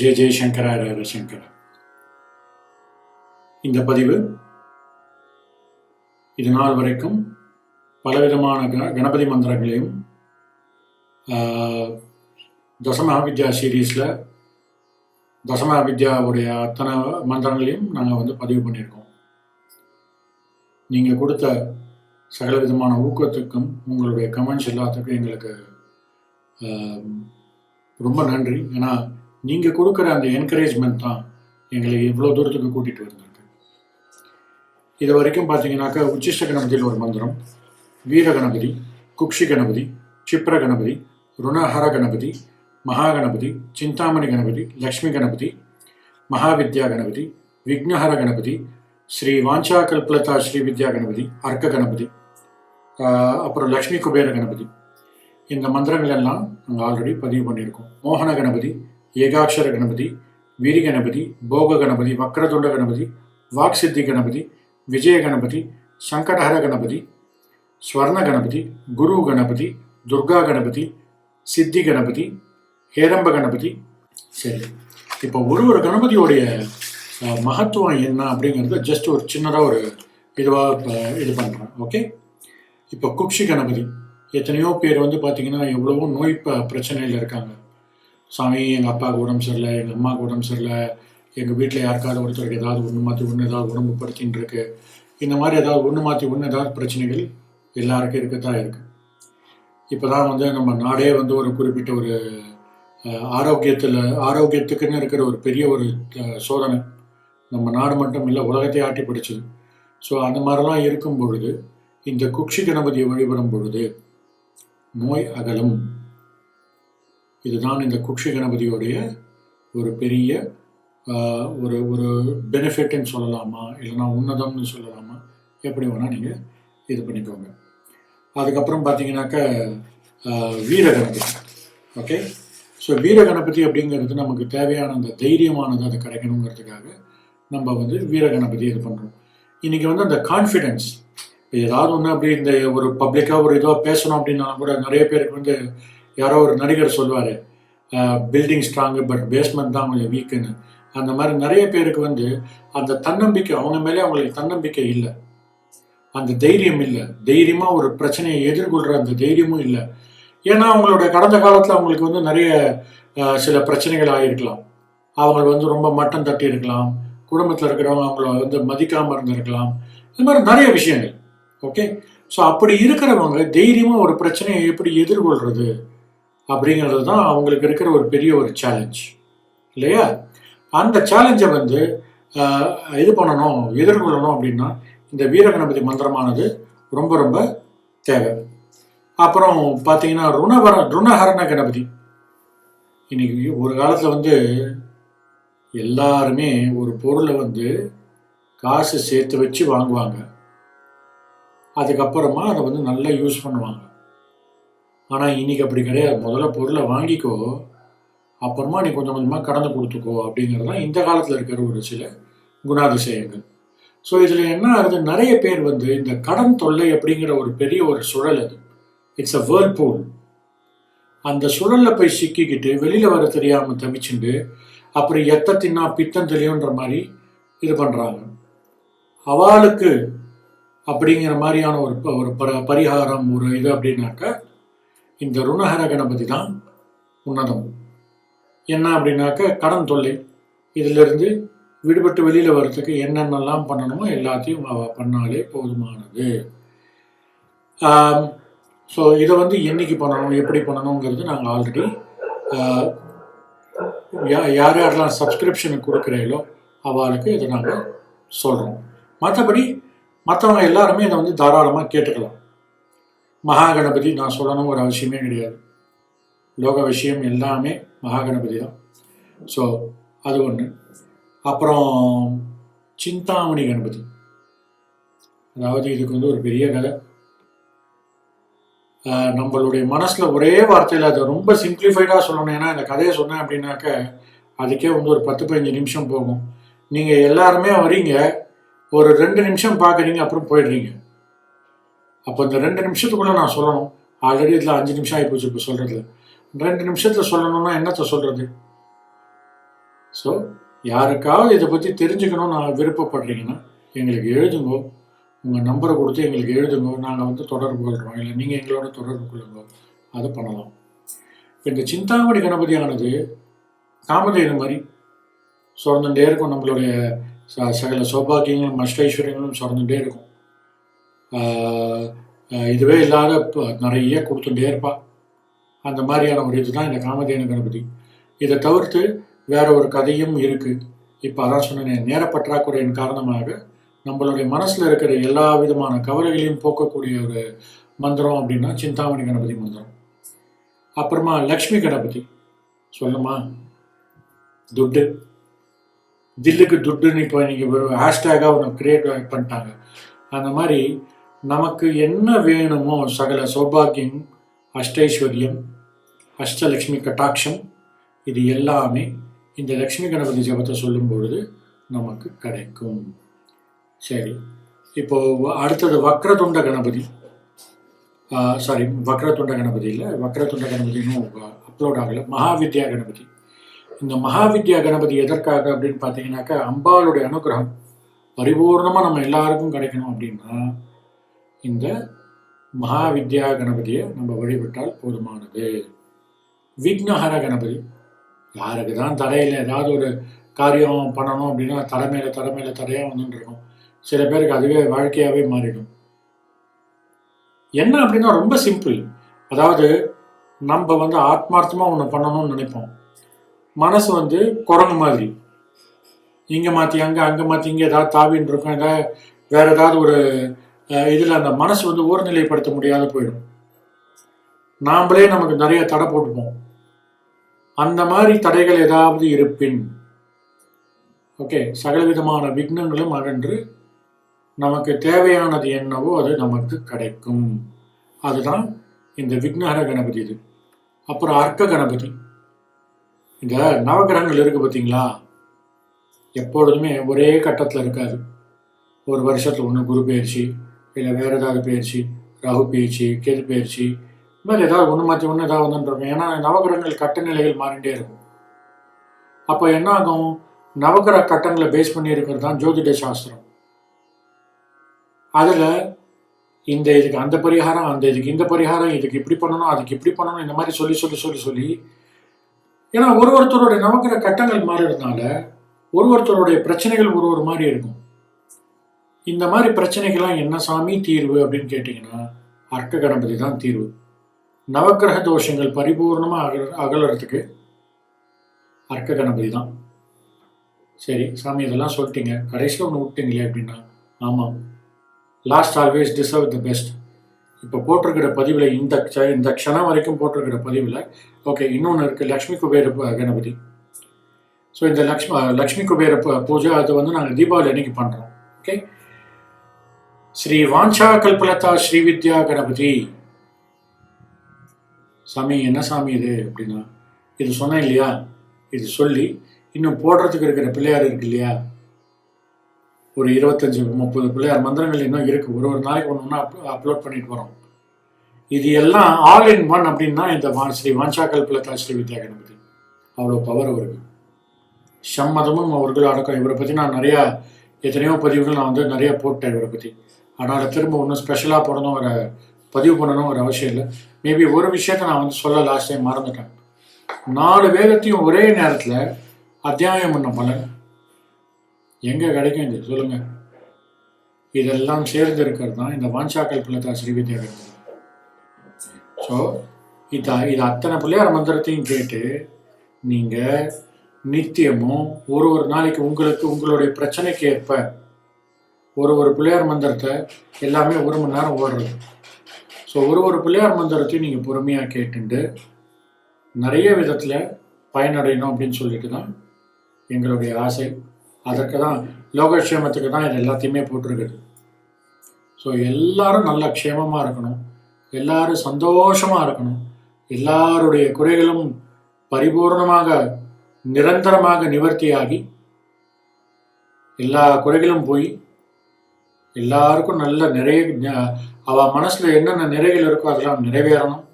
ஜெய ஜெயசங்கர ஹர இந்த பதிவு இது நாள் வரைக்கும் பலவிதமான கணபதி மந்திரங்களையும் ஆஹ், தசமஹாவித்யா சீரீஸில் தசமஹாவித்யாவுடைய அத்தனை மந்திரங்களையும் நாங்கள் வந்து பதிவு பண்ணியிருக்கோம். நீங்கள் கொடுத்த சகல விதமான ஊக்கத்துக்கும் உங்களுடைய கமெண்ட்ஸ் எல்லாத்துக்கும் எங்களுக்கு ரொம்ப நன்றி. ஏன்னா நீங்கள் கொடுக்குற அந்த என்கரேஜ்மெண்ட் தான் எங்களை இவ்வளோ தூரத்துக்கு கூட்டிகிட்டு வந்திருக்கு. இது வரைக்கும் பார்த்தீங்கன்னாக்கா உச்சிஷ்ட கணபதியில் ஒரு மந்திரம் வீர கணபதி குக்ஷி கணபதி சிப்ர கணபதி ருணஹர கணபதி மகாகணபதி சிந்தாமணி கணபதி லக்ஷ்மி கணபதி மகாவித்யா கணபதி விக்னஹர கணபதி ஸ்ரீ வாஞ்சா கல்பலதா ஸ்ரீ வித்யா கணபதி அர்க்க கணபதி அப்புறம் லக்ஷ்மி குபேர கணபதி. இந்த மந்திரங்கள் எல்லாம் நாங்கள் ஆல்ரெடி பதிவு பண்ணியிருக்கோம். மோகன கணபதி ஏகாட்சர கணபதி வீரி கணபதி போக கணபதி வக்ரதுண்ட கணபதி வாக்சித்தி கணபதி விஜய கணபதி சங்கடஹர கணபதி ஸ்வர்ண கணபதி குரு கணபதி துர்கா கணபதி சித்தி கணபதி ஹேரம்ப கணபதி. சரி இப்போ ஒரு ஒரு கணபதியோடைய மகத்துவம் என்ன அப்படிங்கிறது ஜஸ்ட் ஒரு சின்னதாக ஒரு இதுவாக இது பண்ணுறேன் ஓகே இப்போ குக்ஷி கணபதி எத்தனையோ பேர் வந்து பார்த்திங்கன்னா எவ்வளவோ நோய் ப பிரச்சனையில் இருக்காங்க. சாமி எங்கள் அப்பாவுக்கு உடம்பு சரியில்லை எங்கள் அம்மாவுக்கு உடம்பு சரியில்லை எங்கள் வீட்டில் யாருக்காவது ஒருத்தருக்கு ஏதாவது ஒன்று மாற்றி ஒன்று ஏதாவது உடம்பு படுத்தின்னு இருக்கு. இந்த மாதிரி ஏதாவது ஒன்று மாற்றி ஒன்று ஏதாவது பிரச்சனைகள் எல்லாருக்கும் இருக்கத்தான் இருக்குது இப்போ தான் வந்து நம்ம நாடே வந்து ஒரு குறிப்பிட்ட ஒரு ஆரோக்கியத்தில் ஆரோக்கியத்துக்குன்னு இருக்கிற ஒரு பெரிய ஒரு சோதனை. நம்ம நாடு மட்டும் இல்லை உலகத்தை ஆட்டி பிடிச்சது. ஸோ அந்த மாதிரிலாம் இருக்கும் பொழுது இந்த குக்ஷி கணபதியை வழிபடும் பொழுது நோய் அகலும். இதுதான் இந்த குக்ஷி கணபதியோடைய ஒரு பெரிய ஒரு ஒரு பெனிஃபிட்னு சொல்லலாமா? இல்லைன்னா உன்னதம்னு சொல்லலாமா? எப்படி வேணால் நீங்கள் இது பண்ணிக்கோங்க. அதுக்கப்புறம் பார்த்தீங்கன்னாக்கா வீரகணபதி. வீர கணபதி ஓகே? ஸோ வீர கணபதி அப்படிங்கிறது நமக்கு தேவையான அந்த தைரியமானது அது கிடைக்கணுங்கிறதுக்காக நம்ம வந்து வீர கணபதி இது பண்ணுறோம் இன்றைக்கி வந்து அந்த கான்ஃபிடென்ஸ் ஏதாவது ஒன்று அப்படி இந்த ஒரு பப்ளிக்காக ஒரு இதாக பேசணும் அப்படின்னா கூட நிறைய பேருக்கு வந்து யாரோ ஒரு நடிகர் சொல்லுவார் பில்டிங் ஸ்ட்ராங்கு பட் பேஸ்மெண்ட் தான் கொஞ்சம் வீக்குன்னு அந்த மாதிரி நிறைய பேருக்கு வந்து அந்த தன்னம்பிக்கை அவங்க மேலே அவங்களுக்கு தன்னம்பிக்கை இல்லை. அந்த தைரியம் இல்லை. தைரியமாக ஒரு பிரச்சனையை எதிர்கொள்கிற அந்த தைரியமும் இல்லை. ஏன்னா அவங்களோட கடந்த காலத்தில் அவங்களுக்கு வந்து நிறைய சில பிரச்சனைகள் ஆகியிருக்கலாம் அவங்க வந்து ரொம்ப மட்டம் தட்டி இருக்கலாம். குடும்பத்தில் இருக்கிறவங்க அவங்கள வந்து மதிக்காமல் இருந்திருக்கலாம். இந்த மாதிரி நிறைய விஷயங்கள். ஓகே? ஸோ அப்படி இருக்கிறவங்க தைரியமாக ஒரு பிரச்சனையை எப்படி எதிர்கொள்கிறது அப்படிங்கிறது தான் அவங்களுக்கு இருக்கிற ஒரு பெரிய ஒரு சேலஞ்ச் இல்லையா? அந்த சேலஞ்சை வந்து இது பண்ணணும் எதிர்கொள்ளணும் அப்படின்னா இந்த வீரகணபதி மந்திரமானது ரொம்ப ரொம்ப தேவை. அப்புறம் பார்த்தீங்கன்னா ருணவர ருணஹரண கணபதி. இன்னைக்கு ஒரு காலத்தில் வந்து எல்லாருமே ஒரு பொருளை வந்து காசு சேர்த்து வச்சு வாங்குவாங்க. அதுக்கப்புறமா அதை வந்து நல்லா யூஸ் பண்ணுவாங்க. ஆனால் இன்னைக்கு அப்படி கிடையாது. முதல்ல பொருளை வாங்கிக்கோ அப்புறமா நீ கொஞ்சம் கொஞ்சமாக கடந்து கொடுத்துக்கோ அப்படிங்கிறது தான் இந்த காலத்தில் இருக்கிற ஒரு சில குணாதிசயங்கள். ஸோ இதில் என்ன ஆகுது? நிறைய பேர் வந்து இந்த கடன் தொல்லை அப்படிங்கிற ஒரு பெரிய ஒரு சுழல் அது. இட்ஸ் அ வேர்ல்பூல் அந்த சுழலில் போய் சிக்கிக்கிட்டு வெளியில் வர தெரியாமல் தவிச்சுண்டு அப்புறம் எத்த தின்னா பித்தம் தெரியுன்ற மாதிரி இது பண்ணுறாங்க அவளுக்கு அப்படிங்கிற மாதிரியான ஒரு ப- ஒரு பர- பரிகாரம் ஒரு இது அப்படின்னாக்கா இந்த ருணஹர கணபதி தான் உன்னதம். என்ன அப்படின்னாக்கா கடன் தொல்லை. இதிலிருந்து விடுபட்டு வெளியில் வர்றதுக்கு என்னென்னலாம் பண்ணணுமோ எல்லாத்தையும் அவ பண்ணாலே போதுமானது. ஸோ இதை வந்து என்னைக்கு பண்ணணும் எப்படி பண்ணணுங்கிறது நாங்கள் ஆல்ரெடி யார் யாரெல்லாம் சப்ஸ்கிரிப்ஷனுக்கு கொடுக்குறீங்களோ அவளுக்கு இதை நாங்கள் சொல்கிறோம் மற்றபடி மற்றவங்க எல்லாருமே இதை வந்து தாராளமாக கேட்டுக்கலாம். மகா கணபதி நான் சொல்லணும் ஒரு அவசியமே கிடையாது. லோக விஷயம் எல்லாமே மகா கணபதி தான். ஸோ அது ஒன்று அப்புறம் சிந்தாமணி கணபதி. அதாவது இதுக்கு வந்து ஒரு பெரிய கதை. நம்மளுடைய மனசில் ஒரே வார்த்தையில் அதை ரொம்ப சிம்பிளிஃபைடாக சொல்லணும். ஏன்னா இந்த கதையை சொன்னேன் அப்படின்னாக்க அதுக்கே வந்து ஒரு பத்து பதினஞ்சு நிமிஷம் போகும். நீங்கள் எல்லாருமே வரீங்க. ஒரு ரெண்டு நிமிஷம் பார்க்குறீங்க அப்புறம் போயிடுறீங்க. அப்போ இந்த ரெண்டு நிமிஷத்துக்குள்ளே நான் சொல்லணும். ஆல்ரெடி இதில் அஞ்சு நிமிஷம் ஆகிப்போச்சு இப்போ சொல்கிறதுல ரெண்டு நிமிஷத்தில் சொல்லணும்னா என்னத்தை சொல்கிறது ஸோ யாருக்காவது இதை பற்றி தெரிஞ்சுக்கணும்னு நான் விருப்பப்படுறீங்கன்னா எங்களுக்கு எழுதுங்கோ. உங்கள் நம்பரை கொடுத்து எங்களுக்கு எழுதுங்க. நாங்கள் வந்து தொடர்பு கொள்கிறோம் இல்லை நீங்கள் எங்களோட தொடர்பு கொள்ளுங்க. அதை பண்ணலாம். இப்போ இந்த சிந்தாமணி கணபதியானது காமதேனு மாதிரி சுரந்துட்டே இருக்கும். நம்மளுடைய ச- சகல சௌபாகியங்களும் அஷ்டைஸ்வரியங்களும் சுரந்துட்டே இருக்கும். இதுவே இல்லாத நிறைய கொடுத்துட்டே இருப்பாள் அந்த மாதிரியான ஒரு இதுதான் இந்த காமதேனு கணபதி. இதை தவிர்த்து வேற ஒரு கதையும் இருக்குது இப்போ அதான் சொன்னேன் நேர பற்றாக்குறையின் காரணமாக நம்மளுடைய மனசில் இருக்கிற எல்லா விதமான கவலைகளையும் போக்கக்கூடிய ஒரு மந்திரம் அப்படின்னா சிந்தாமணி கணபதி மந்திரம். அப்புறமா லக்ஷ்மி கணபதி. சொல்லுமா? துட்டு. தில்லுக்கு துட்டுன்னு இப்போ நீங்கள் ஒரு ஹேஷ்டேக்காக ஒன்று கிரியேட் பண்ணிட்டாங்க. அந்த மாதிரி நமக்கு என்ன வேணுமோ சகல சௌபாகியம் அஷ்டைஸ்வர்யம் அஷ்டலக்ஷ்மி கட்டாட்சம் இது எல்லாமே இந்த லக்ஷ்மி கணபதி ஜபத்தை சொல்லும் பொழுது நமக்கு கிடைக்கும். சரி இப்போ அடுத்தது வக்ரதுண்ட கணபதி. சாரி வக்ரதுண்ட கணபதி இல்லை வக்ரதுண்ட கணபதினும் அப்லோட் ஆகலை. மகாவித்யா கணபதி. இந்த மகாவித்யா கணபதி எதற்காக அப்படின்னு பார்த்தீங்கன்னாக்கா அம்பாளுடைய அனுகிரகம் பரிபூர்ணமாக நம்ம எல்லாருக்கும் கிடைக்கணும் அப்படின்னா இந்த மகாவித்யா கணபதியை நம்ம வழிபட்டால் போதுமானது. விக்னஹர கணபதி. யாருக்கு தான் தலையில் ஏதாவது ஒரு காரியம் பண்ணணும் அப்படின்னா தலைமையில தலைமையில தடையாக வந்துட்டுருக்கும் சில பேருக்கு அதுவே வாழ்க்கையாகவே மாறிடும். என்ன அப்படின்னா ரொம்ப சிம்பிள் அதாவது நம்ம வந்து ஆத்மார்த்தமாக ஒன்று பண்ணணும்னு நினைப்போம். மனசு வந்து குரங்கு மாதிரி. இங்கே மாற்றி அங்கே அங்கே மாற்றி இங்கே ஏதாவது தாவின்னு இருக்கும். ஏதாவது வேற ஏதாவது ஒரு இதில் அந்த மனசு வந்து ஊர்நிலைப்படுத்த முடியாத போயிடும். நாமளே நமக்கு நிறைய தடை போட்டுப்போம். அந்த மாதிரி தடைகள் ஏதாவது இருப்பின் ஓகே சகலவிதமான விக்னங்களும் அகன்று நமக்கு தேவையானது என்னவோ அது நமக்கு கிடைக்கும். அதுதான் இந்த விக்னஹர கணபதி இது. அப்புறம் அர்க்க கணபதி. இந்த நவகிரகங்கள் இருக்கு பார்த்தீங்களா? எப்பொழுதுமே ஒரே கட்டத்தில் இருக்காது. ஒரு வருஷத்தில் ஒன்று குரு பயிற்சி இல்லை வேறு ஏதாவது பயிற்சி ராகு பயிற்சி கேது பயிற்சி இது மாதிரி ஏதாவது ஒன்று மாற்றி ஒன்று ஏதாவது வந்துட்டு ஏன்னா நவகிரகங்கள் கட்ட நிலைகள் மாறிட்டே இருக்கும். அப்போ என்ன ஆகும்? நவகிரக கட்டங்களை பேஸ் பண்ணி இருக்கிறது தான் ஜோதிட சாஸ்திரம். அதில் இந்த இதுக்கு அந்த பரிகாரம் அந்த இதுக்கு இந்த பரிகாரம் இதுக்கு இப்படி பண்ணணும் அதுக்கு இப்படி பண்ணணும் இந்த மாதிரி சொல்லி சொல்லி சொல்லி சொல்லி. ஏன்னா ஒரு ஒருத்தருடைய நவகிர கட்டங்கள் மாறுறதுனால ஒரு ஒருத்தருடைய பிரச்சனைகள் ஒரு ஒரு மாதிரி இருக்கும். இந்த மாதிரி பிரச்சனைகள்லாம் என்ன சாமி தீர்வு அப்படின்னு கேட்டிங்கன்னா அர்க்க கணபதி தான் தீர்வு. நவக்கிரக தோஷங்கள் பரிபூர்ணமாக அகல அகலறதுக்கு அர்க்க கணபதி தான். சரி சாமி இதெல்லாம் சொல்லிட்டீங்க. கடைசியில் ஒன்று விட்டீங்களே அப்படின்னா ஆமாம் last always deserve the best இப்போ போட்டிருக்கிற பதிவில் இந்த க்ஷ- இந்த க்ஷணம் வரைக்கும் போட்டிருக்கிற பதிவில் ஓகே இன்னொன்று இருக்குது லக்ஷ்மி குபேர கணபதி. ஸோ இந்த லக்ஷ்மி லக்ஷ்மி குபேர பூஜை அது வந்து நாங்கள் தீபாவளி அன்னைக்கு பண்ணுறோம் ஓகே ஸ்ரீ வாஞ்சா கல்பலதா ஸ்ரீவித்யா கணபதி. சாமி என்ன சாமி இது அப்படின்னா இது சொன்னேன் இல்லையா? இது சொல்லி இன்னும் போடுறதுக்கு இருக்கிற பிள்ளையார் இருக்கு இல்லையா? ஒரு இருபத்தஞ்சு முப்பது பிள்ளையார் மந்திரங்கள் இன்னும் இருக்கு. ஒரு ஒரு நாளைக்கு ஒன்று ஒன்றா அப்லோட் பண்ணிட்டு வரோம். இது எல்லாம் ஆல் இன் ஒன் அப்படின்னா இந்த வா- ஸ்ரீ வாஞ்சா கல்பலதா ஸ்ரீ வித்யா கணபதி. அவ்வளோ பவர் அவருக்கு. சம்மதமும் அவர்கள் அடக்கம். இவரை பற்றி நான் நிறையா எத்தனையோ பதிவுகள் நான் வந்து நிறைய போட்டேன் இவரை பற்றி அதனால் திரும்ப ஒன்றும் ஸ்பெஷலாக போடணும் ஒரு பதிவு பண்ணணும் ஒரு அவசியம் இல்லை. மேபி ஒரு விஷயத்தை நான் வந்து சொல்ல லாஸ்ட் டைம் மறந்துட்டேன். நாலு வேதத்தையும் ஒரே நேரத்தில் அத்தியாயம் பண்ண பலன் எங்கே கிடைக்கும் இது? சொல்லுங்கள் இதெல்லாம் சேர்ந்து இருக்கிறது தான் இந்த வாஞ்சாக்கல் பிள்ளை ஸ்ரீவித்யா ஸோ இது இது அத்தனை பிள்ளையார் மந்திரத்தையும் கேட்டு நீங்கள் நித்தியமும் ஒரு ஒரு நாளைக்கு உங்களுக்கு உங்களுடைய பிரச்சனைக்கு ஏற்ப ஒரு ஒரு பிள்ளையார் மந்திரத்தை எல்லாமே ஒரு மணி நேரம் ஓடுறது. ஸோ ஒரு ஒரு பிள்ளையார் மந்திரத்தையும் நீங்கள் பொறுமையாக கேட்டுண்டு நிறைய விதத்தில் பயனடையணும் அப்படின்னு சொல்லிட்டு தான் எங்களுடைய ஆசை. அதற்கு தான் லோகக்ஷேமத்துக்கு தான் இது எல்லாத்தையுமே போட்டிருக்குது. ஸோ எல்லாரும் நல்ல க்ஷேமமாக இருக்கணும். எல்லாரும் சந்தோஷமாக இருக்கணும். எல்லாருடைய குறைகளும் பரிபூர்ணமாக நிரந்தரமாக நிவர்த்தியாகி எல்லா குறைகளும் போய் எல்லாருக்கும் நல்ல நிறைய அவள் அவ மனசுல என்னென்ன நிறைகள் இருக்கோ அதெல்லாம் நிறைவேறணும்.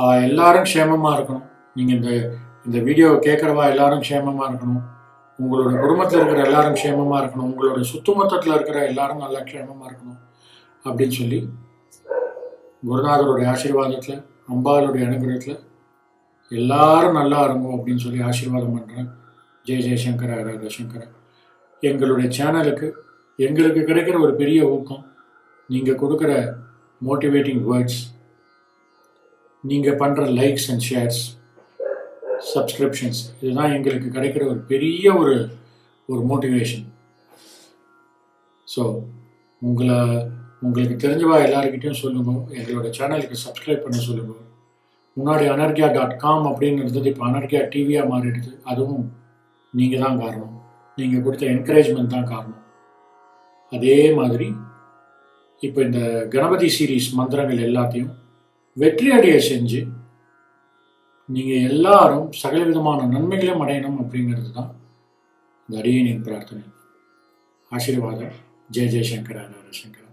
அவ எல்லாரும் க்ஷேமமா இருக்கணும். நீங்க இந்த இந்த வீடியோவை கேட்குறவா எல்லாரும் க்ஷேமமாக இருக்கணும். உங்களோட குடும்பத்தில் இருக்கிற எல்லாரும் க்ஷேமமாக இருக்கணும். உங்களோட சுத்துமொத்தத்தில் இருக்கிற எல்லாரும் நல்லா க்ஷேமமாக இருக்கணும். அப்படின்னு சொல்லி குருநாதருடைய ஆசீர்வாதத்தில் அம்பாளுடைய அனுகிரகத்தில் எல்லாரும் நல்லா இருக்கும் அப்படின்னு சொல்லி ஆசீர்வாதம் பண்ணுறேன் ஜெய் ஜெயசங்கர ஹர சங்கர. எங்களுடைய சேனலுக்கு எங்களுக்கு கிடைக்கிற ஒரு பெரிய ஊக்கம் நீங்கள் கொடுக்குற மோட்டிவேட்டிங் வேர்ட்ஸ் நீங்கள் பண்ணுற லைக்ஸ் அண்ட் ஷேர்ஸ் சப்ஸ்கிரிப்ஷன்ஸ் இதுதான் எங்களுக்கு கிடைக்கிற ஒரு பெரிய ஒரு ஒரு மோட்டிவேஷன் ஸோ உங்களை உங்களுக்கு தெரிஞ்சவா எல்லாருக்கிட்டையும் சொல்லுங்க எங்களோட சேனலுக்கு சப்ஸ்கிரைப் பண்ண சொல்லுங்கள் முன்னாடி அனர்கியா டாட் காம் அப்படின்னு இருந்தது இப்போ அனர்கியா டிவியாக மாறிடுது. அதுவும் நீங்கள் தான் காரணம். நீங்கள் கொடுத்த என்கரேஜ்மெண்ட் தான் காரணம். அதே மாதிரி இப்போ இந்த கணபதி சீரீஸ் மந்திரங்கள் எல்லாத்தையும் வெற்றி அடைய செஞ்சு நீங்கள் எல்லாரும் சகல விதமான நன்மைகளையும் அடையணும் அப்படிங்கிறது தான் இந்த அடியனின் பிரார்த்தனை. ஆசீர்வாதம். ஜெய ஜெயசங்கர ஹர சங்கர